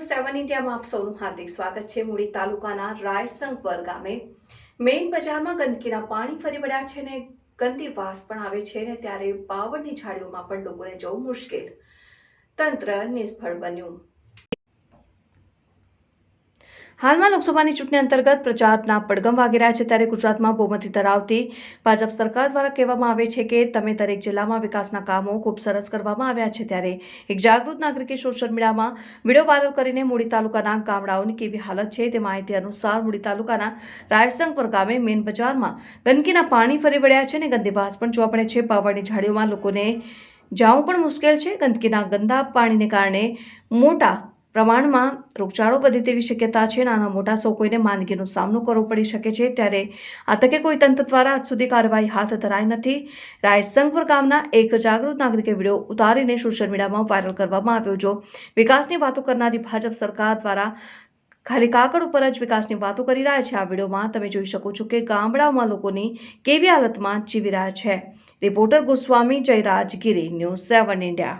સેવન ઇન્ડિયામાં આપ સૌનું હાર્દિક સ્વાગત છે. મૂડી તાલુકાના રાયસંગપર ગામે મેઇન બજારમાં ગંદકીના પાણી ફરી વળ્યા છે ને ગંદી વાસ પણ આવે છે ને ત્યારે બાવળની ઝાડીઓમાં પણ લોકોને જવું મુશ્કેલ. તંત્ર નિષ્ફળ બન્યું. હાલમાં લોકસભાની ચૂંટણી અંતર્ગત પ્રચારના પડગમ વાગી રહ્યા છે ત્યારે ગુજરાતમાં બહુમતી ધરાવતી ભાજપ સરકાર દ્વારા કહેવામાં આવે છે કે તમે દરેક જિલ્લામાં વિકાસના કામો ખૂબ સરસ કરવામાં આવ્યા છે ત્યારે એક જાગૃત નાગરિકે સોશિયલ મીડિયામાં વીડિયો વાયરલ કરીને મૂડી તાલુકાના ગામડાઓની કેવી હાલત છે તે માહિતી અનુસાર મૂડી તાલુકાના રાયસંગપુર ગામે મેન બજારમાં ગંદકીના પાણી ફરી વળ્યા છે અને ગંદી વાસ પણ જોવા મળે છે. પાવડની ઝાડીઓમાં લોકોને જવું પણ મુશ્કેલ છે. ગંદકીના ગંદા પાણીને કારણે મોટા પ્રમાણમાં રોગચાળો વધે તેવી શક્યતા છે. નાના મોટા સૌ કોઈને માંદગીનો સામનો કરવો પડી શકે છે. ત્યારે આ તકે કોઈ તંત્ર દ્વારા આજ સુધી કાર્યવાહી હાથ ધરાઈ નથી. રાયસંગપુર ગામના એક જાગૃત નાગરિકે વીડિયો ઉતારીને સોશિયલ મીડિયામાં વાયરલ કરવામાં આવ્યો. જો વિકાસની વાતો કરનારી ભાજપ સરકાર દ્વારા ખાલી કાગળ ઉપર જ વિકાસની વાતો કરી રહ્યા છે, આ વિડીયોમાં તમે જોઈ શકો છો કે ગામડાઓમાં લોકોની કેવી હાલતમાં જીવી રહ્યા છે. Reporter Goswami Jayraj Giri news seven India.